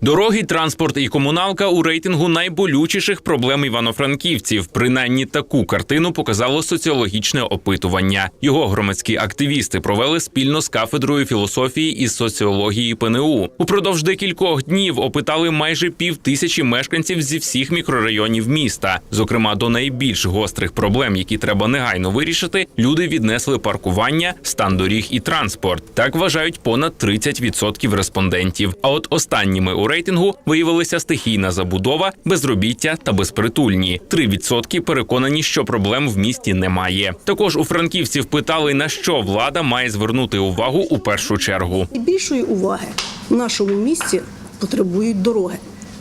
Дороги, транспорт і комуналка у рейтингу найболючіших проблем івано-франківців. Принаймні таку картину показало соціологічне опитування. Його громадські активісти провели спільно з кафедрою філософії і соціології ПНУ. Упродовж декількох днів опитали майже пів тисячі мешканців зі всіх мікрорайонів міста. Зокрема, до найбільш гострих проблем, які треба негайно вирішити, люди віднесли паркування, стан доріг і транспорт. Так вважають понад 30% респондентів. А от останніми рейтингу виявилися стихійна забудова, безробіття та безпритульні. 3% переконані, що проблем в місті немає. Також у франківців питали, на що влада має звернути увагу у першу чергу. Більшої уваги в нашому місті потребують дороги.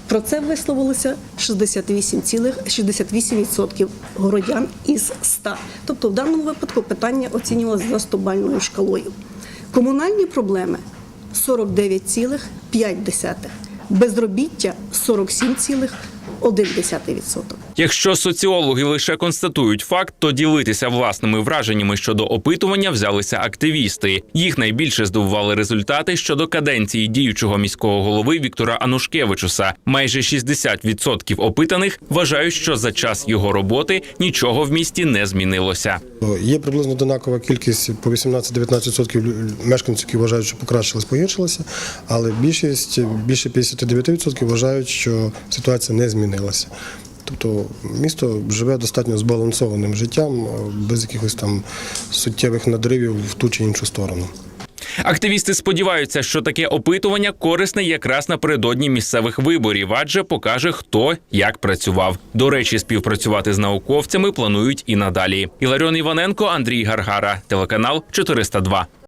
Про це висловилося 68,68% городян із 100. Тобто в даному випадку питання оцінювалося за 100-бальною шкалою. Комунальні проблеми 49,5%. Безробіття 47,1%. Якщо соціологи лише констатують факт, то ділитися власними враженнями щодо опитування взялися активісти. Їх найбільше здивували результати щодо каденції діючого міського голови Віктора Анушкевичуса. Майже 60% опитаних вважають, що за час його роботи нічого в місті не змінилося. Є приблизно однакова кількість по 18-19% мешканців, які вважають, що покращилась, погіршилася, але більшість більше 59% вважають, що ситуація не змінилася. Тобто місто живе достатньо збалансованим життям, е, без якихось там суттєвих надривів в ту чи іншу сторону. Активісти сподіваються, що таке опитування корисне якраз напередодні місцевих виборів, адже покаже, хто як працював. До речі, співпрацювати з науковцями планують і надалі. Іларіон Іваненко, Андрій Гаргара, телеканал 402.